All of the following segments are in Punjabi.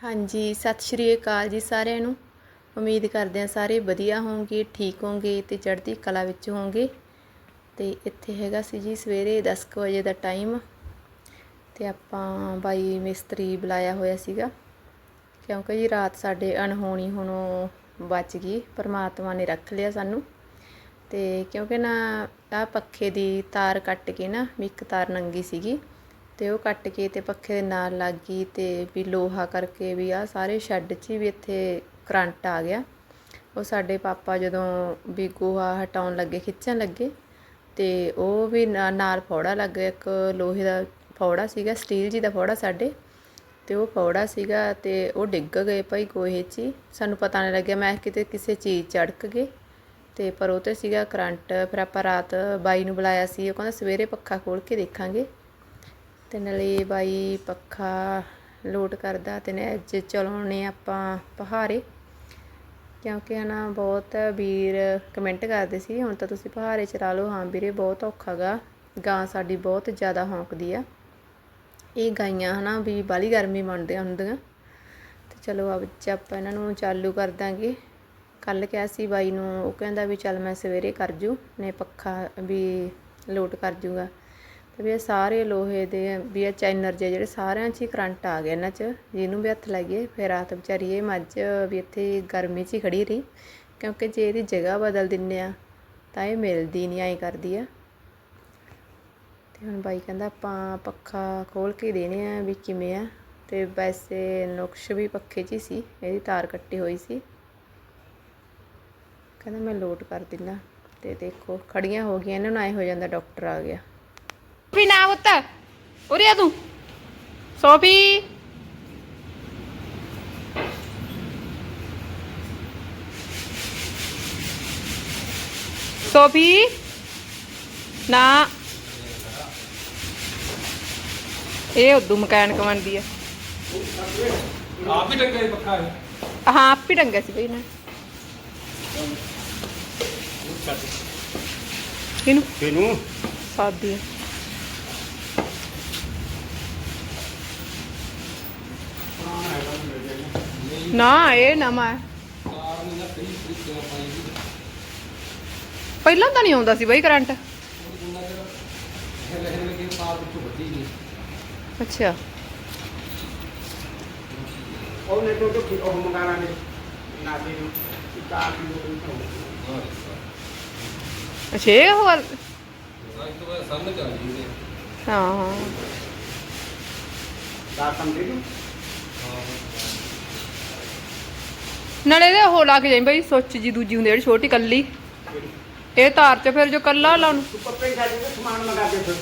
ਹਾਂਜੀ, ਸਤਿ ਸ਼੍ਰੀ ਅਕਾਲ ਜੀ ਸਾਰਿਆਂ ਨੂੰ। ਉਮੀਦ ਕਰਦੇ ਹਾਂ ਸਾਰੇ ਵਧੀਆ ਹੋਣਗੇ, ਠੀਕ ਹੋਵੋਗੇ ਤੇ ਚੜ੍ਹਦੀ ਕਲਾ ਵਿੱਚ ਹੋਵੋਗੇ ਤੇ ਇੱਥੇ ਹੈਗਾ ਸੀ ਜੀ ਸਵੇਰੇ 10 ਕੁ ਵਜੇ ਦਾ ਟਾਈਮ ਤੇ ਆਪਾਂ ਬਾਈ ਮਿਸਤਰੀ ਬੁਲਾਇਆ ਹੋਇਆ ਸੀਗਾ। ਕਿਉਂਕਿ ਜੀ ਰਾਤ ਸਾਡੇ ਅਣਹੋਣੀ ਹੁਣ ਬਚ ਗਈ, ਪਰਮਾਤਮਾ ਨੇ ਰੱਖ ਲਿਆ ਸਾਨੂੰ। ਤੇ ਕਿਉਂਕਿ ਨਾ ਆ ਪੱਖੇ ਦੀ ਤਾਰ ਕੱਟ ਕੇ ਨਾ, ਵੀ ਇੱਕ ਤਾਰ ਨੰਗੀ ਸੀਗੀ। ਅਤੇ ਉਹ ਕੱਟ ਕੇ ਅਤੇ ਪੱਖੇ ਦੇ ਨਾਲ ਲੱਗ ਗਈ ਅਤੇ ਵੀ ਲੋਹਾ ਕਰਕੇ ਵੀ ਆਹ ਸਾਰੇ ਸ਼ੈੱਡ 'ਚ ਹੀ ਵੀ ਇੱਥੇ ਕਰੰਟ ਆ ਗਿਆ। ਉਹ ਸਾਡੇ ਪਾਪਾ ਜਦੋਂ ਵੀ ਗੋਹਾ ਹਟਾਉਣ ਲੱਗੇ, ਖਿੱਚਣ ਲੱਗੇ ਅਤੇ ਉਹ ਵੀ ਨਾ- ਨਾਲ ਫੌੜਾ ਲੱਗ ਗਿਆ, ਇੱਕ ਲੋਹੇ ਦਾ ਫੌੜਾ ਸੀਗਾ, ਸਟੀਲ ਜੀ ਦਾ ਫੌੜਾ ਸਾਡੇ ਅਤੇ ਉਹ ਫੌੜਾ ਸੀਗਾ ਅਤੇ ਉਹ ਡਿੱਗ ਗਏ ਭਾਈ ਗੋਹੇ 'ਚ ਹੀ। ਸਾਨੂੰ ਪਤਾ ਨਹੀਂ ਲੱਗਿਆ, ਮੈਂ ਕਿਤੇ ਕਿਸੇ ਚੀਜ਼ 'ਚ ਅੜਕ ਗਏ ਅਤੇ ਪਰ ਉਹ ਤੇ ਸੀਗਾ ਕਰੰਟ। ਫਿਰ ਆਪਾਂ ਰਾਤ ਬਾਈ ਨੂੰ ਬੁਲਾਇਆ ਸੀ, ਉਹ ਕਹਿੰਦਾ ਸਵੇਰੇ ਪੱਖਾ ਖੋਲ੍ਹ ਕੇ ਦੇਖਾਂਗੇ। ਤੇ ਨਾਲੇ ਬਾਈ ਪੱਖਾ ਲੋਡ ਕਰਦਾ ਤੇ ਨੇ ਅੱਜ ਚਲਾਉਣੇ ਆਪਾਂ ਪਹਾਰੇ ਕਿਉਂਕਿ ਹਨਾ ਬਹੁਤ ਵੀਰ ਕਮੈਂਟ ਕਰਦੇ ਸੀ, ਹੁਣ ਤਾਂ ਤੁਸੀਂ ਪਹਾੜੇ ਚਲਾ ਲਓ। ਹਾਂ ਵੀਰੇ, ਬਹੁਤ ਔਖਾ ਗਾ। ਗਾਂ ਸਾਡੀ ਬਹੁਤ ਜ਼ਿਆਦਾ ਹੌਂਕਦੀ ਆ। ਇਹ ਗਾਈਆਂ ਹਨਾ ਵੀ ਬਾਲੀ ਗਰਮੀ ਮੰਨਦੀਆਂ ਹੁੰਦੀਆਂ। ਤੇ ਚਲੋ ਅੱਜ ਆਪਾਂ ਇਹਨਾਂ ਨੂੰ ਚਾਲੂ ਕਰ ਦਾਂਗੇ। ਕੱਲ ਕਿਹਾ ਸੀ ਬਾਈ ਨੂੰ, ਉਹ ਕਹਿੰਦਾ ਵੀ ਚੱਲ ਮੈਂ ਸਵੇਰੇ ਕਰ ਜੂ, ਨੇ ਪੱਖਾ ਵੀ ਲੋਟ ਕਰ ਜੂਗਾ। ਵੀ ਇਹ ਸਾਰੇ ਲੋਹੇ ਦੇ, ਵੀ ਇਹ ਚਾਈਨਰ ਜਿਹੇ ਜਿਹੜੇ ਸਾਰਿਆਂ 'ਚ ਹੀ ਕਰੰਟ ਆ ਗਿਆ ਇਹਨਾਂ 'ਚ। ਜਿਹਨੂੰ ਵੀ ਹੱਥ ਲਾਈਏ, ਫਿਰ ਰਾਤ ਵਿਚਾਰੀ ਇਹ ਮੱਝ ਵੀ ਇੱਥੇ ਗਰਮੀ 'ਚ ਹੀ ਖੜੀ ਰਹੀ। ਕਿਉਂਕਿ ਜੇ ਇਹਦੀ ਜਗ੍ਹਾ ਬਦਲ ਦਿੰਨੇ ਆ, ਤਾਂ ਇਹ ਮਿਲਦੀ ਨਹੀਂ, ਐਂ ਕਰਦੀ ਆ। ਤੇ ਹੁਣ ਬਾਈ ਕਹਿੰਦਾ ਆਪਾਂ ਪੱਖਾ ਖੋਲ ਕੇ ਦੇਣੇ ਆ ਵੀ ਕਿਵੇਂ ਆ। ਤੇ ਵੈਸੇ ਨੁਕਸ਼ ਵੀ ਪੱਖੇ 'ਚ ਹੀ ਸੀ, ਇਹਦੀ ਤਾਰ ਕੱਟੀ ਹੋਈ ਸੀ। ਕਹਿੰਦਾ ਮੈਂ ਲੋਡ ਕਰ ਦਿੰਦਾ। ਤੇ ਦੇਖੋ, ਖੜੀਆਂ ਹੋ ਗਈਆਂ ਇਹਨਾਂ ਨੂੰ ਐ ਹੋ ਜਾਂਦਾ ਡਾਕਟਰ ਆ ਗਿਆ। ਵੀ ਨਾ ਪੁੱਤ। ਉਰੇ ਆ ਤੂੰ। ਸੋਫੀ। ਸੋਫੀ। ਨਾ। ਇਹ ਉਦੋਂ ਮਕੈਨਿਕ ਬਣਦੀ ਆ। ਆਪ ਹੀ ਟੰਗਾ ਹੀ ਪੱਖਾ ਹੈ। ਹਾਂ ਆਪ ਹੀ ਡੰਗਾ ਸੀ ਬਈ ਨਾ ਇਹਨੂੰ ਕਿਨੂੰ ਸਾਦੀ ਆ। ਨਾ ਇਹ ਨਵਾਂ ਹੈ ਪਹਿਲਾਂ ਤਾਂ ਨਹੀਂ ਆਉਂਦਾ ਸੀ ਬਈ ਕਰੰਟ। ਅੱਛਾ। ਉਹਨੇ ਤੋਂ ਤੋਂ ਉਹ ਮੰਗਾਣਾ ਨੇ ਨਾ ਦੇ ਨੂੰ ਕਾਰ ਦੀ ਉਹ ਅੱਛਾ ਇਹ ਗਈ ਹਾਂ ਹਾਂ। ਕੰਮ ਦੇ ਦੂੰ ਨਾਲੇ ਇਹਦੇ ਉਹ ਲੱਗ ਜਾਈ ਬਈ ਸੁੱਚ ਜੀ ਦੂਜੀ ਹੁੰਦੀ ਜਿਹੜੀ ਛੋਟੀ ਕੱਲੀ। ਇਹ ਤਾਰ ਚ ਫਿਰ ਜੋ ਕੱਲਾ ਲਾਉਣ ਪੱਪੇ ਸਾਡੇ ਤੋਂ ਸਮਾਨ ਮੰਗਾ ਦੇ ਫਿਰ।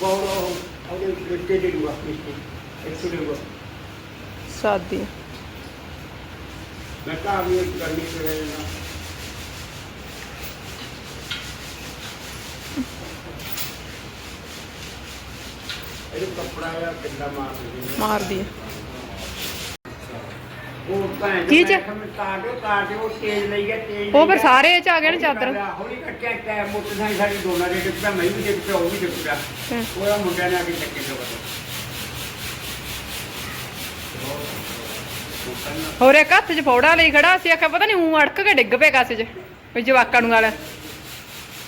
ਬੋਲ ਉਹਦੇ ਰਿਸ਼ਤੇ ਦੇ ਦੂਆ ਰਿਸ਼ਤੇ। ਇੱਕ ਦੇ ਦੂਆ। ਸਾਦੀ। ਮੈਂ ਕਹਾ ਵੀ ਇਹ ਕਰਨੀ ਕੱਪੜਾ ਆ ਕਿੰਨਾ ਮਾਰਦੀ ਆ। ਉਹ ਭੈਣ ਕੀ ਚ? ਕਾਟੋ ਕਾਟੋ ਉਹ ਤੇਜ਼ ਲਈ ਗਿਆ ਤੇਜ਼ ਉਹ ਫਿਰ ਸਾਰੇ ਇਹ ਚ ਆ ਗਏ ਨੇ ਚਾਦਰ। ਹੌਲੀ ਕੱਟਿਆ ਟੈ ਮੋਟਰਸਾਈਕਲ ਸਾਡੀ ਦੋਨਾਂ ਦੇ ਡਿੱਗ ਪਿਆ ਮੈਂ ਵੀ ਡਿੱਗ ਪਿਆ ਉਹ ਵੀ ਡਿੱਗ ਪਿਆ। ਹਾਂ। ਉਹਦਾ ਮੁੰਡਿਆਂ ਨੇ ਆ ਕੇ ਚੱਕੇ ਤੋਂ ਬਤਾ ਹੋਰ ਇੱਕ ਹੱਥ 'ਚ ਫੌੜਾ ਲਈ ਖੜਾ ਸੀ ਆਖਿਆ ਪਤਾ ਨਹੀਂ ਉਹ ਅੜਕ ਕੇ ਡਿੱਗ ਪਿਆ ਕਾਸੇ 'ਚ ਵੀ ਜਵਾਕਾਂ ਨੂੰ ਗਾਲ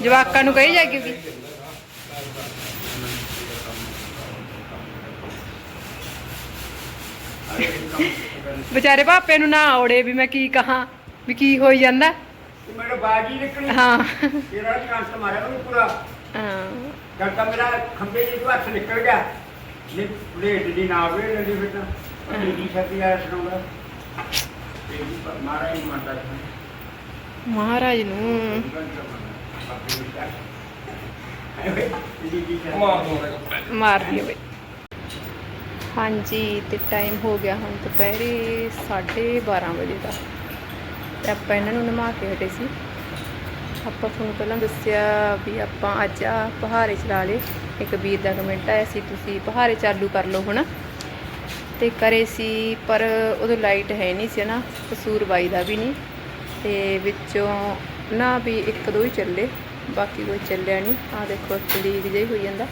ਜਵਾਕਾਂ ਨੂੰ ਕਹੀ ਜਾਗੀ ਵੀ। ਵਿਚਾਰੇ ਪਾਪੇ ਨੂੰ ਨਾ ਔੜੇ ਵੀ ਮੈਂ ਕੀ ਕਹਾਂ ਵੀ ਕੀ ਹੋਈ ਜਾਂਦਾ। ਮੇਰੇ ਬਾਜੀ ਨਿਕਲੀ। ਹਾਂ। ਤੇਰਾ ਚਾਂਸ ਮਾਰਿਆ ਉਹਨੂੰ ਪੂਰਾ। ਹਾਂ। ਜਦ ਤੱਕ ਮੇਰਾ ਖੰਬੇ ਜੀ ਤੋਂ ਹੱਥ ਨਿਕਲ ਗਿਆ। ਨੇ ਪਲੇਟ ਦੀ ਨਾ ਵੇ ਲੱਗੀ ਫਿਰ ਤਾਂ ਜੀ ਛੱਤੀ ਆ ਸੁਣਾਉਂਦਾ ਤੇ ਜੀ ਪਰ ਮਾਰਾ ਹੀ ਮੰਨਦਾ ਸੀ। ਮਹਾਰਾਜ ਨੂੰ। ਮਾਰ ਦੋ ਮਾਰਦੀ ਹੋਵੇ ਹਾਂਜੀ, ਤੇ ਟਾਈਮ ਹੋ ਗਿਆ ਹੁਣ ਦੁਪਹਿਰੇ 12:30 ਵਜੇ ਦਾ। ਤੇ ਆਪਾਂ ਇਹਨਾਂ ਨੂੰ ਨਮਾ ਕੇ ਹਟੇ ਸੀ। ਆਪਾਂ ਤੁਹਾਨੂੰ ਪਹਿਲਾਂ ਦੱਸਿਆ ਵੀ ਆਪਾਂ ਅੱਜ ਆ ਪਹਾੜੇ ਚਲਾ ਲਏ। ਇੱਕ ਵੀਰ ਦਾ ਕਮੈਂਟ ਆਇਆ ਸੀ, ਤੁਸੀਂ ਪਹਾੜੇ ਚਾਲੂ ਕਰ ਲਓ ਹੁਣ। ਤੇ ਕਰੇ ਸੀ, ਪਰ ਉਦੋਂ ਲਾਈਟ ਹੈ ਨਹੀਂ ਸੀ ਨਾ, ਕਸੂਰ ਬਾਈ ਦਾ ਵੀ ਨਹੀਂ। ਤੇ ਵਿੱਚੋਂ ਨਾ ਵੀ ਇੱਕ ਦੋ ਹੀ ਚੱਲੇ, ਬਾਕੀ ਕੋਈ ਚੱਲਿਆ ਨਹੀਂ। ਆ ਦੇਖੋ ਲੀਕ ਜਿਹੀ ਹੋਈ ਜਾਂਦਾ।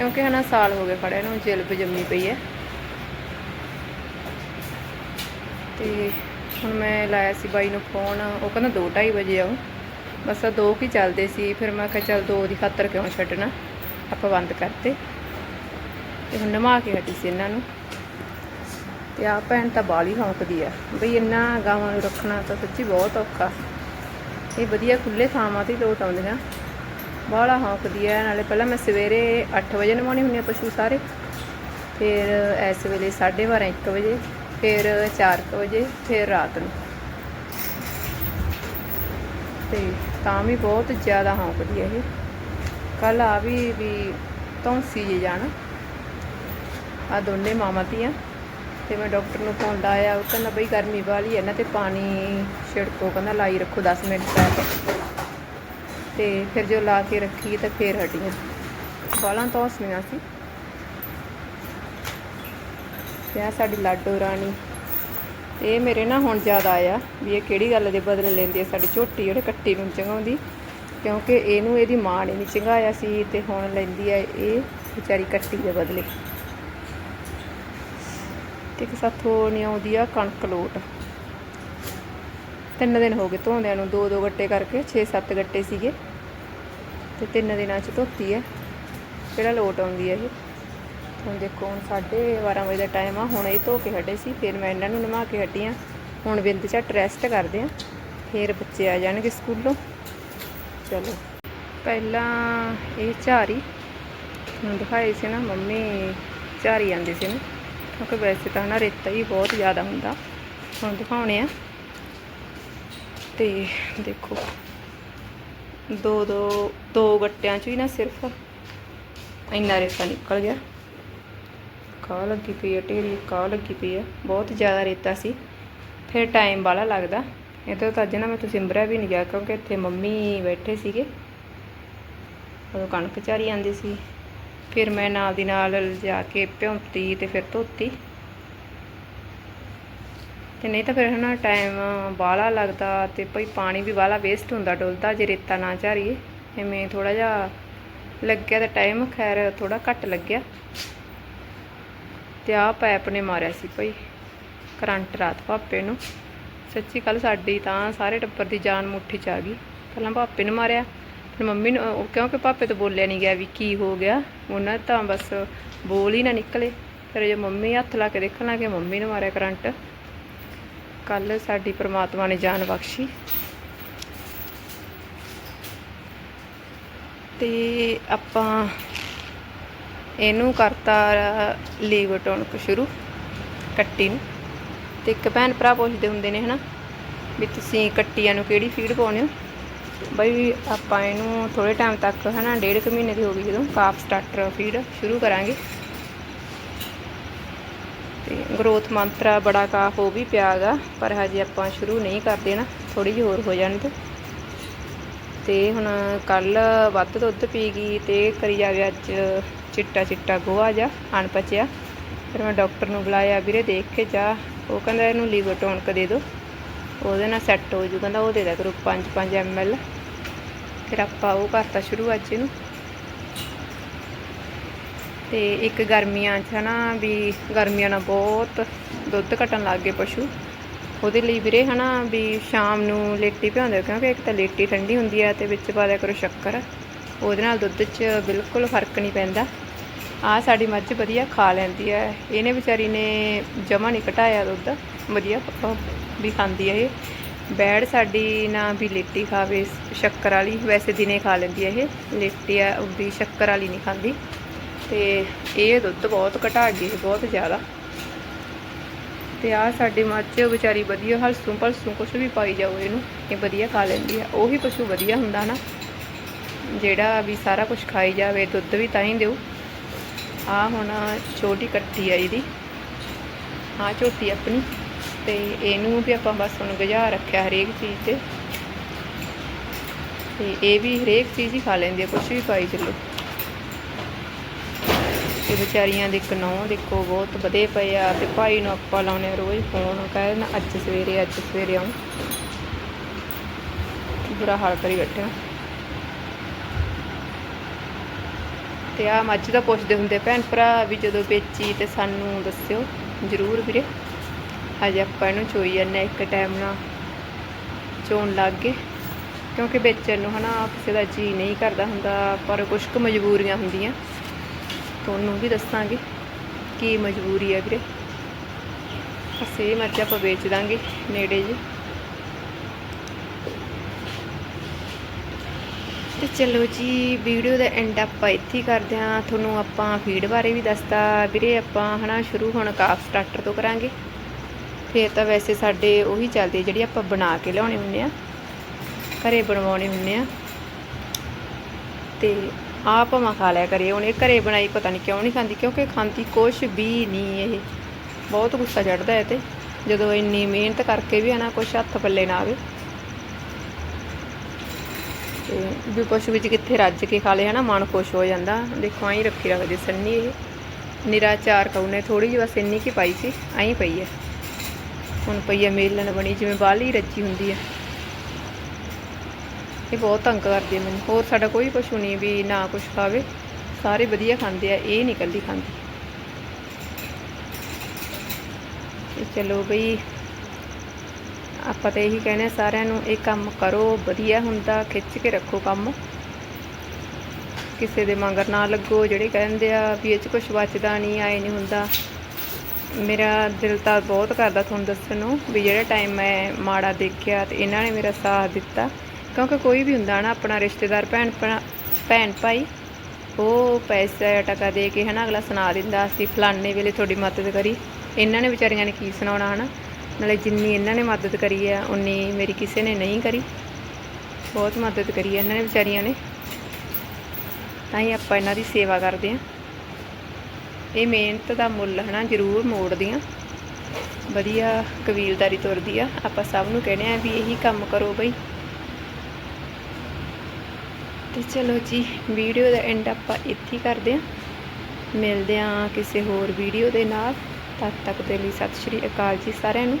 ਕਿਉਂਕਿ ਹਨਾ ਸਾਲ ਹੋ ਗਏ ਖੜਿਆ ਨੂੰ ਜਿਲਬ ਜੰਮੀ ਪਈ ਹੈ ਤੇ ਹੁਣ ਮੈਂ ਲਾਇਆ ਸੀ ਬਾਈ ਨੂੰ ਫੋਨ, ਉਹ ਕਹਿੰਦਾ 2:30 ਵਜੇ ਆਉਂ ਬਸ ਆ ਦੋ ਕੀ ਚੱਲਦੇ ਸੀ, ਫਿਰ ਮੈਂ ਕਿਹਾ ਚੱਲ ਦੋ ਦੀ ਖਾਤਰ ਕਿਉਂ ਛੱਡਣਾ? ਆਪਾਂ ਬੰਦ ਕਰਤੇ। ਤੇ ਹੁਣ ਨਵਾ ਕੇ ਹਟੀ ਸੀ ਇਹਨਾਂ ਨੂੰ। ਤੇ ਆ ਭੈਣ ਤਾਂ ਬਾਲੀ ਹੌਂਕਦੀ ਆ ਬਈ ਇੰਨਾ ਗਾਵਾਂ ਨੂੰ ਰੱਖਣਾ ਤਾਂ ਸੱਚੀ ਬਹੁਤ ਔਖਾ। ਇਹ ਵਧੀਆ ਖੁੱਲੇ ਥਾਵਾਂ ਤੇ ਹੀ ਲੋਟ ਆਉਂਦੀਆਂ ਬਾਹਲਾ ਹੌਂਕਦੀ ਹੈ ਨਾਲੇ ਪਹਿਲਾਂ ਮੈਂ ਸਵੇਰੇ 8 ਵਜੇ ਨਵਾਉਣੀ ਹੁੰਦੀ ਆ ਪਸ਼ੂ ਸਾਰੇ, ਫਿਰ ਇਸ ਵੇਲੇ 12:30 1 ਵਜੇ, ਫਿਰ 4 ਵਜੇ, ਫਿਰ ਰਾਤ ਨੂੰ। ਤੇ ਤਾਂ ਵੀ ਬਹੁਤ ਜ਼ਿਆਦਾ ਹੌਂਕਦੀ ਹੈ ਇਹ। ਕੱਲ ਆ ਵੀ ਵੀ ਧੌਂਸੀ ਜੇ ਜਾਣ। ਆ ਦੋਨੇ ਮਾਵਾਂ ਧੀਆਂ, ਤੇ ਮੈਂ ਡਾਕਟਰ ਨੂੰ ਫੋਨ ਲਾਇਆ, ਉਹ ਕਹਿੰਦਾ ਬਈ ਗਰਮੀ ਵਾਲੀ ਹੈ ਨਾ, ਤੇ ਪਾਣੀ ਛਿੜਕੋ, ਕਹਿੰਦਾ ਲਾਈ ਰੱਖੋ 10 ਮਿੰਟ ਤੱਕ। ਤੇ ਫਿਰ ਜੋ ਲਾ ਕੇ ਰੱਖੀ ਤਾਂ ਫੇਰ ਹਟੀਆਂ। ਬਾਲਾਂ ਧੌਂਸਣੀਆਂ ਸੀ। ਤੇ ਆਹ ਸਾਡੀ ਲਾਡੋ ਰਾਣੀ। ਇਹ ਮੇਰੇ ਨਾ ਹੁਣ ਜ਼ਿਆਦਾ ਆਇਆ ਵੀ ਇਹ ਕਿਹੜੀ ਗੱਲ ਦੇ ਬਦਲੇ ਲੈਂਦੀ ਹੈ ਸਾਡੀ ਝੋਟੀ ਜਿਹੜੇ ਕੱਟੀ ਨੂੰ ਚੰਗਾਉਂਦੀ। ਕਿਉਂਕਿ ਇਹਨੂੰ ਇਹਦੀ ਮਾਂ ਨੇ ਨਹੀਂ ਚੰਗਾਇਆ ਸੀ ਤੇ ਹੁਣ ਲੈਂਦੀ ਹੈ ਇਹ ਵਿਚਾਰੀ ਕੱਟੀ ਦੇ ਬਦਲੇ। ਤੇ ਇੱਕ ਸਾਥੋਂ ਨਹੀਂ ਆਉਂਦੀ ਆ ਕਣਕ ਲੋਟ। ਤਿੰਨ ਦਿਨ ਹੋ ਗਏ ਧੋਂਦਿਆਂ ਨੂੰ ਦੋ ਦੋ ਗੱਟੇ ਕਰਕੇ 6-7 ਗੱਟੇ ਸੀਗੇ। ਤੇ ਤਿੰਨ ਦਿਨਾਂ ਚ ਧੋਤੀ ਹੈ। ਕਿਹੜਾ ਲੋਟ ਆਉਂਦੀ ਹੈ ਇਹ। ਹੁਣ ਦੇਖੋ, ਹੁਣ 12:30 ਵਜੇ ਦਾ ਟਾਈਮ ਆ। ਹੁਣ ਇਹ ਧੋ ਕੇ ਹਟੇ ਸੀ। ਫਿਰ ਮੈਂ ਇਹਨਾਂ ਨੂੰ ਨਵਾ ਕੇ ਹਟੀ ਆ ਹੁਣ ਬਿੰਦ ਝੱਟ ਰੈਸਟ ਕਰਦੇ ਆ ਫਿਰ ਬੱਚੇ ਆ ਜਾਣਗੇ ਸਕੂਲੋਂ। ਚਲੋ। ਪਹਿਲਾਂ ਇਹ ਝਾਰੀ। ਹੁਣ ਦਿਖਾਈ ਸੀ ਨਾ, ਮੰਮੀ ਝਾਰੀ ਜਾਂਦੀ ਸੀ ਨਾ। ਕਿਉਂਕਿ ਵੈਸੇ ਤਾਂ ਨਾ ਰੇਤਾ ਹੀ ਬਹੁਤ ਜ਼ਿਆਦਾ ਹੁੰਦਾ। ਹੁਣ ਦਿਖਾਉਣੇ ਆ। ਤੇ ਦੇਖੋ। ਦੋ ਦੋ ਦੋ ਗੱਟਿਆਂ ਚ ਹੀ ਨਾ ਸਿਰਫ। ਇੰਨਾ ਰੇਤਾ ਨਿਕਲ ਗਿਆ। ਕਾਹ ਲੱਗੀ ਪਈ ਹੈ ਢੇਰੀ, ਕਾਹ ਲੱਗੀ ਪਈ ਹੈ। ਬਹੁਤ ਜ਼ਿਆਦਾ ਰੇਤਾ ਸੀ। ਫਿਰ ਟਾਈਮ ਵਾਲਾ ਲੱਗਦਾ। ਇਹਦੋਂ ਤਾਂ ਅੱਜ ਨਾ ਮੈਂ ਤੋਂ ਸਿੰਬਰਿਆ ਵੀ ਨਹੀਂ ਗਿਆ, ਕਿਉਂਕਿ ਇੱਥੇ ਮੰਮੀ ਬੈਠੇ ਸੀਗੇ। ਉਦੋਂ ਕਣਕ ਚਾਰੀ ਜਾਂਦੀ ਸੀ। ਫਿਰ ਮੈਂ ਨਾਲ ਦੀ ਨਾਲ ਜਾ ਕੇ ਭਿਉਂਤੀ ਤੇ ਫਿਰ ਧੋਤੀ। ਤੇ ਨਹੀਂ ਤਾਂ ਫਿਰ ਹਨਾ ਟਾਈਮ ਬਾਹਲਾ ਲੱਗਦਾ ਤੇ ਭਈ ਪਾਣੀ ਵੀ ਬਾਹਲਾ ਵੇਸਟ ਹੁੰਦਾ ਡੁੱਲਦਾ ਜੇ ਰੇਤਾ ਨਾ ਝਾਰੀਏ। ਐਵੇਂ ਥੋੜਾ ਜਿਹਾ ਲੱਗਿਆ ਤਾਂ ਟਾਈਮ ਖੈਰ ਥੋੜਾ ਘੱਟ ਲੱਗਿਆ। ਤੇ ਆਹ ਪੈਪ ਨੇ ਮਾਰਿਆ ਸੀ ਭਈ ਕਰੰਟ ਰਾਤ ਭਾਪੇ ਨੂੰ। ਸੱਚੀ ਕੱਲ ਸਾਡੀ ਤਾਂ ਸਾਰੇ ਟੱਬਰ ਦੀ ਜਾਨ ਮੁੱਠੀ ਚ ਆ ਗਈ। ਪਹਿਲਾਂ ਭਾਪੇ ਨੂੰ ਮਾਰਿਆ, ਫਿਰ ਮੰਮੀ ਨੂੰ, ਉਹ ਕਿਉਂਕਿ ਭਾਪੇ ਤੋਂ ਬੋਲਿਆ ਨਹੀਂ ਗਿਆ ਵੀ ਕੀ ਹੋ ਗਿਆ, ਉਹਨਾਂ ਤਾਂ ਬਸ ਬੋਲ ਹੀ ਨਾ ਨਿਕਲੇ। ਫਿਰ ਜੇ ਮੰਮੀ ਹੱਥ ਲਾ ਕੇ ਦੇਖਣ ਲੱਗੇ ਮੰਮੀ ਨੂੰ ਮਾਰਿਆ ਕਰੰਟ। ਕੱਲ ਸਾਡੀ ਪ੍ਰਮਾਤਮਾ ਨੇ ਜਾਨ ਬਖਸ਼ੀ। ਤੇ ਆਪਾਂ ਇਹਨੂੰ ਕਰਤਾ ਲੀਵ ਟੋਨਕ ਸ਼ੁਰੂ, ਕੱਟੀ ਨੂੰ। ਤੇ ਇੱਕ ਭੈਣ ਭਰਾ ਪੁੱਛਦੇ ਹੁੰਦੇ ਨੇ, ਹਨਾ, ਵੀ ਤੁਸੀਂ ਕੱਟੀਆਂ ਨੂੰ ਕਿਹੜੀ ਫੀਡ ਪਾਉਂਦੇ ਹੋ? ਬਈ ਆਪਾਂ ਇਹਨੂੰ ਥੋੜੇ ਟਾਈਮ ਤੱਕ, ਹਨਾ, ਡੇਢ ਕੁ ਮਹੀਨੇ ਦੀ ਹੋ ਗਈ ਜਦੋਂ, ਕਾਫ ਸਟਾਰਟਰ ਫੀਡ ਸ਼ੁਰੂ ਕਰਾਂਗੇ। ਗਰੋਥ ਮੰਤਰਾ ਬੜਾ ਕਾਫ ਉਹ ਵੀ ਪਿਆਗਾ ਪਰ ਹਜੇ ਆਪਾਂ ਸ਼ੁਰੂ ਨਹੀਂ ਕਰਦੇ ਨਾ ਥੋੜੀ ਜਿਹੀ ਹੋਰ ਹੋ ਜਾਣ ਤੇ। ਤੇ ਹੁਣ ਕੱਲ ਵੱਧ ਦੁੱਧ ਪੀ ਗਈ ਤੇ ਕਰੀ ਜਾਵੇ ਅੱਜ ਚਿੱਟਾ ਚਿੱਟਾ ਗੋਹਾ ਜਾ ਅਣਪਚਿਆ। ਫਿਰ ਮੈਂ ਡਾਕਟਰ ਨੂੰ ਬੁਲਾਇਆ, ਵੀਰੇ ਦੇਖ ਕੇ ਜਾ। ਉਹ ਕਹਿੰਦਾ ਇਹਨੂੰ ਲੀਵਰ ਟੋਨਕ ਦੇ ਦਿਓ। ਉਹਦੇ ਨਾਲ ਸੈੱਟ ਹੋ ਜੂ, ਕਹਿੰਦਾ ਉਹ ਦੇ ਦਿਆ ਕਰੋ 5-5 ml ਫਿਰ ਆਪਾਂ ਉਹ ਕਰਤਾ ਸ਼ੁਰੂ ਅੱਜ ਇਹਨੂੰ। ਤੇ ਇੱਕ ਗਰਮੀਆਂ 'ਚ ਹਨਾ ਵੀ ਗਰਮੀਆਂ ਨਾਲ ਬਹੁਤ ਦੁੱਧ ਘਟਣ ਲੱਗ ਗਏ ਪਸ਼ੂ। ਉਹਦੇ ਲਈ ਵੀਰੇ ਹਨਾ ਵੀ ਸ਼ਾਮ ਨੂੰ ਲੇਟੀ ਪਿਆਉਂਦੇ ਕਿਉਂਕਿ ਇੱਕ ਤਾਂ ਲੇਟੀ ਠੰਡੀ ਹੁੰਦੀ ਹੈ ਤੇ ਵਿੱਚ ਪਾ ਦਿਆ ਕਰੋ ਸ਼ੱਕਰ। ਉਹਦੇ ਨਾਲ ਦੁੱਧ 'ਚ ਬਿਲਕੁਲ ਫ਼ਰਕ ਨਹੀਂ ਪੈਂਦਾ। ਆ ਸਾਡੀ ਮੱਝ ਵਧੀਆ ਖਾ ਲੈਂਦੀ ਹੈ ਇਹਨੇ ਵਿਚਾਰੀ ਨੇ ਜਮਾ ਨਹੀਂ ਘਟਾਇਆ ਦੁੱਧ। ਵਧੀਆ ਵੀ ਖਾਂਦੀ ਹੈ ਇਹ। ਬੈੜ ਸਾਡੀ ਨਾ ਵੀ ਲੇਟੀ ਖਾਵੇ, ਸ਼ੱਕਰ ਵਾਲੀ ਵੈਸੇ ਦਿਨੇ ਖਾ ਲੈਂਦੀ ਹੈ ਇਹ। ਲੇਟੀ ਆ, ਵੀ ਸ਼ੱਕਰ ਵਾਲੀ ਨਹੀਂ ਖਾਂਦੀ। ਤੇ ਇਹ ਦੁੱਧ ਬਹੁਤ ਘਟਾ ਗਈ ਬਹੁਤ ਜ਼ਿਆਦਾ। ਤੇ ਆ ਸਾਡੀ ਮੱਝ ਵਿਚਾਰੀ ਵਧੀਆ ਹਲਸੂ ਪਲਸੂ ਕੁਛ ਵੀ ਪਾਈ ਜਾਓ ਇਹਨੂੰ, ਇਹ ਵਧੀਆ ਖਾ ਲੈਂਦੀ ਆ। ਉਹੀ ਪਸ਼ੂ ਵਧੀਆ ਹੁੰਦਾ ਨਾ, ਜਿਹੜਾ ਵੀ ਸਾਰਾ ਕੁਝ ਖਾਈ ਜਾਵੇ, ਦੁੱਧ ਵੀ ਤਾਂ ਹੀ ਦਿਓ ਆ ਹੁਣ ਛੋਟੀ ਕੱਟੀ ਆ ਇਹਦੀ ਆ ਝੋਟੀ ਆਪਣੀ, ਤੇ ਇਹਨੂੰ ਵੀ ਆਪਾਂ ਬਸ ਹੁਣ ਗਜਾ ਰੱਖਿਆ ਹਰੇਕ ਚੀਜ਼ ਤੇ। ਤੇ ਇਹ ਵੀ ਹਰੇਕ ਚੀਜ਼ ਹੀ ਖਾ ਲੈਂਦੀ ਆ ਕੁਝ ਵੀ ਪਾਈ ਚੱਲੋ। ਵਿਚਾਰੀਆਂ ਦੇ ਇੱਕ ਦੇਖੋ, ਬਹੁਤ ਵਧੇ ਪਏ ਆ ਤੇ ਭਾਈ ਨੂੰ ਆਪਾਂ ਲਾਉਨੇ ਰੋਜ਼ ਫੋਨ ਕਹਿੰਦੇ ਅੱਜ ਸਵੇਰੇ ਅੱਜ ਸਵੇਰੇ ਆਉਂ ਬੁਰਾ ਹਾਲ ਕਰੀ ਬੈਠੇ ਆ। ਤੇ ਆ ਮੱਝ ਦਾ ਪੁੱਛਦੇ ਹੁੰਦੇ, ਭੈਣ ਭਰਾ, ਵੀ ਜਦੋਂ ਵੇਚੀ ਤੇ ਸਾਨੂੰ ਦੱਸਿਓ, ਜ਼ਰੂਰ ਵੀਰੇ। ਹਜੇ ਆਪਾਂ ਇਹਨੂੰ ਚੋਈ ਜਾਂਦੇ ਹਾਂ ਇੱਕ ਟਾਈਮ ਨਾਲ। ਚੋਣ ਲੱਗ ਗਏ, ਕਿਉਂਕਿ ਵੇਚਣ ਨੂੰ ਹਨਾ, ਕਿਸੇ ਦਾ ਜੀ ਨਹੀਂ ਕਰਦਾ ਹੁੰਦਾ, ਪਰ ਕੁਝ ਕੁ ਮਜਬੂਰੀਆਂ ਹੁੰਦੀਆਂ। ਤੁਹਾਨੂੰ ਵੀ ਦੱਸਾਂਗੇ ਕੀ ਮਜਬੂਰੀ ਹੈ ਵੀਰੇ। ਅਸੀਂ ਮੱਝ ਆਪਾਂ ਵੇਚ ਦਾਂਗੇ ਨੇੜੇ ਜੀ ਤੇ ਚਲੋ ਜੀ, ਵੀਡੀਓ ਦਾ ਐਂਡ ਆਪਾਂ ਇੱਥੇ ਕਰਦੇ ਹਾਂ। ਤੁਹਾਨੂੰ ਆਪਾਂ ਫੀਡ ਬਾਰੇ ਵੀ ਦੱਸਦਾ ਵੀਰੇ, ਆਪਾਂ ਹਨਾ ਸ਼ੁਰੂ ਹੁਣ ਕਾਫ ਸਟਾਰਟਰ ਤੋਂ ਕਰਾਂਗੇ। ਫਿਰ ਤਾਂ ਵੈਸੇ ਸਾਡੇ ਉਹੀ ਚੱਲਦੇ ਜਿਹੜੀ ਆਪਾਂ ਬਣਾ ਕੇ ਲਿਆਉਣੇ ਹੁੰਦੇ ਆ, ਘਰੇ ਬਣਵਾਉਣੇ ਹੁੰਦੇ ਆ। ਤੇ ਆਪ ਭਾਵਾਂ ਖਾ ਲਿਆ ਕਰੇ ਉਹਨੇ ਘਰੇ ਬਣਾਈ ਪਤਾ ਨਹੀਂ ਕਿਉਂ ਨਹੀਂ ਖਾਂਦੀ, ਕਿਉਂਕਿ ਖਾਂਦੀ ਕੁਛ ਵੀ ਨਹੀਂ ਇਹ। ਬਹੁਤ ਗੁੱਸਾ ਚੜਦਾ ਹੈ ਤੇ। ਜਦੋਂ ਇੰਨੀ ਮਿਹਨਤ ਕਰਕੇ ਵੀ ਹਨਾ ਕੁਛ ਹੱਥ ਪੱਲੇ ਨਾ ਆਵੇ। ਤੇ ਵੀ ਕੁਛ ਵਿੱਚ ਕਿੱਥੇ ਰੱਜ ਕੇ ਖਾ ਲੇ ਹਨਾ, ਮਨ ਖੁਸ਼ ਹੋ ਜਾਂਦਾ। ਦੇਖੋ ਆਈ ਰੱਖੀ ਰੱਖਦੇ ਸੰਨੀ ਇਹ। ਨਿਰਾਚਾਰ ਕਉਨੇ ਥੋੜੀ ਜਿਹੀ ਬਸ ਇੰਨੀ ਕੀ ਪਾਈ ਸੀ ਆਈ ਪਈ ਹੈ। ਹੁਣ ਪਈ ਹੈ ਮੇਲਣ ਬਣੀ, ਜਿਵੇਂ ਬਾਲੀ ਰੱਜੀ ਹੁੰਦੀ ਹੈ। ਇਹ ਬਹੁਤ ਤੰਗ ਕਰਦੀ ਹੈ ਮੈਨੂੰ। ਹੋਰ ਸਾਡਾ ਕੋਈ ਪਸ਼ੂ ਨਹੀਂ ਵੀ ਨਾ ਕੁਛ ਖਾਵੇ। ਸਾਰੇ ਵਧੀਆ ਖਾਂਦੇ ਆ, ਇਹ ਨਹੀਂ ਇਕੱਲੀ ਖਾਂਦੀ। ਚਲੋ ਬਈ, ਆਪਾਂ ਤਾਂ ਇਹੀ ਕਹਿੰਦੇ ਸਾਰਿਆਂ ਨੂੰ, ਇਹ ਕੰਮ ਕਰੋ, ਵਧੀਆ ਹੁੰਦਾ, ਖਿੱਚ ਕੇ ਰੱਖੋ ਕੰਮ। ਕਿਸੇ ਦੇ ਮਗਰ ਨਾ ਲੱਗੋ, ਜਿਹੜੇ ਕਹਿੰਦੇ ਆ ਵੀ ਇਹ 'ਚ ਕੁਝ ਬਚਦਾ ਨਹੀਂ, ਆਏ ਨਹੀਂ ਹੁੰਦਾ। ਮੇਰਾ ਦਿਲ ਤਾਂ ਬਹੁਤ ਕਰਦਾ ਤੁਹਾਨੂੰ ਦੱਸਣ ਨੂੰ ਵੀ ਜਿਹੜਾ ਟਾਈਮ ਮੈਂ ਮਾੜਾ ਦੇਖਿਆ ਤੇ ਇਹਨਾਂ ਨੇ ਮੇਰਾ ਸਾਥ ਦਿੱਤਾ। ਕਿਉਂਕਿ ਕੋਈ ਵੀ ਹੁੰਦਾ ਨਾ, ਆਪਣਾ ਰਿਸ਼ਤੇਦਾਰ, ਭੈਣ ਭਰਾ, ਭੈਣ ਭਾਈ, ਉਹ ਪੈਸਾ ਟਕਾ ਦੇ ਕੇ ਹਨਾ, ਅਗਲਾ ਸੁਣਾ ਦਿੰਦਾ, ਅਸੀਂ ਫਲਾਣੇ ਵੇਲੇ ਤੁਹਾਡੀ ਮਦਦ ਕਰੀ। ਇਹਨਾਂ ਨੇ ਵਿਚਾਰੀਆਂ ਨੇ ਕੀ ਸੁਣਾਉਣਾ ਹਨਾ? ਨਾਲੇ ਜਿੰਨੀ ਇਹਨਾਂ ਨੇ ਮਦਦ ਕਰੀ ਆ, ਉਨੀ ਮੇਰੀ ਕਿਸੇ ਨੇ ਨਹੀਂ ਕਰੀ। ਬਹੁਤ ਮਦਦ ਕਰੀ ਆ ਇਹਨਾਂ ਨੇ ਵਿਚਾਰੀਆਂ ਨੇ। ਤਾਂ ਹੀ ਆਪਾਂ ਇਹਨਾਂ ਦੀ ਸੇਵਾ ਕਰਦੇ ਆ ਇਹ ਮਿਹਨਤ ਦਾ ਮੁੱਲ ਹਨਾ, ਜ਼ਰੂਰ ਮੋੜਦੀਆਂ। ਵਧੀਆ ਕਬੀਲਦਾਰੀ ਤੁਰਦੀ ਆ। ਆਪਾਂ ਸਭ ਨੂੰ ਕਹਿੰਦੇ ਆ ਵੀ ਇਹੀ ਕੰਮ ਕਰੋ ਬਈ। ਤੇ ਚਲੋ ਜੀ, ਵੀਡੀਓ ਦਾ ਐਂਡ ਆਪਾਂ ਇੱਥੇ ਕਰਦੇ ਹਾਂ। ਮਿਲਦੇ ਹਾਂ ਕਿਸੇ ਹੋਰ ਵੀਡੀਓ ਦੇ ਨਾਲ। ਤਦ ਤੱਕ ਦੇ ਲਈ ਸਤਿ ਸ਼੍ਰੀ ਅਕਾਲ ਜੀ ਸਾਰਿਆਂ ਨੂੰ।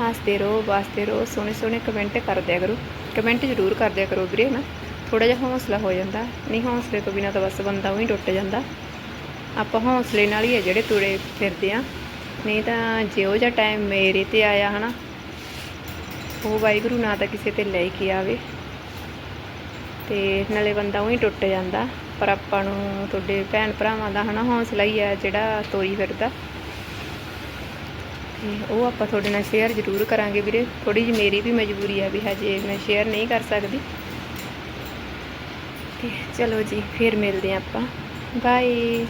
ਹੱਸਦੇ ਰਹੋ, ਵਸਦੇ ਰਹੋ, ਸੋਹਣੇ ਸੋਹਣੇ ਕਮੈਂਟ ਕਰਦਿਆ ਕਰੋ। ਕਮੈਂਟ ਜ਼ਰੂਰ ਕਰਦਿਆ ਕਰੋ ਵੀਰੇ ਨਾ ਥੋੜਾ ਜਿਹਾ ਹੌਸਲਾ ਹੋ ਜਾਂਦਾ। ਨਹੀਂ, ਹੌਸਲੇ ਤੋਂ ਬਿਨਾਂ ਤਾਂ ਬਸ ਬੰਦਾ ਉਹੀ ਟੁੱਟ ਜਾਂਦਾ। ਆਪਾਂ ਹੌਸਲੇ ਨਾਲ ਹੀ ਹੈ ਜਿਹੜੇ ਤੁਰੇ ਫਿਰਦੇ ਆ ਨਹੀਂ ਤਾਂ ਜਿਹੋ ਜਿਹਾ ਟਾਈਮ ਮੇਰੇ ਤੇ ਆਇਆ, ਹਨਾ? ਉਹ ਵਾਹਿਗੁਰੂ ਨਾ ਤਾਂ ਕਿਸੇ ਤੇ ਲੈ ਕੇ ਆਵੇ। ਤੇ ਨਾਲੇ ਬੰਦਾ ਉਹੀ ਟੁੱਟ ਜਾਂਦਾ। ਪਰ ਆਪਾਂ ਨੂੰ ਤੁਹਾਡੇ ਭੈਣ ਭਰਾਵਾਂ ਦਾ ਹਨਾ ਹੌਸਲਾ ਹੀ ਹੈ ਜਿਹੜਾ ਤੋਰੀ ਫਿਰਦਾ। ਤੇ ਉਹ ਆਪਾਂ ਤੁਹਾਡੇ ਨਾਲ ਸ਼ੇਅਰ ਜ਼ਰੂਰ ਕਰਾਂਗੇ ਵੀਰੇ। ਥੋੜੀ ਜਿਹੀ ਮੇਰੀ ਵੀ ਮਜਬੂਰੀ ਆ ਵੀ ਹਜੇ ਮੈਂ ਸ਼ੇਅਰ ਨਹੀਂ ਕਰ ਸਕਦੀ। ਤੇ ਚਲੋ ਜੀ, ਫਿਰ ਮਿਲਦੇ ਹਾਂ ਆਪਾਂ। ਬਾਏ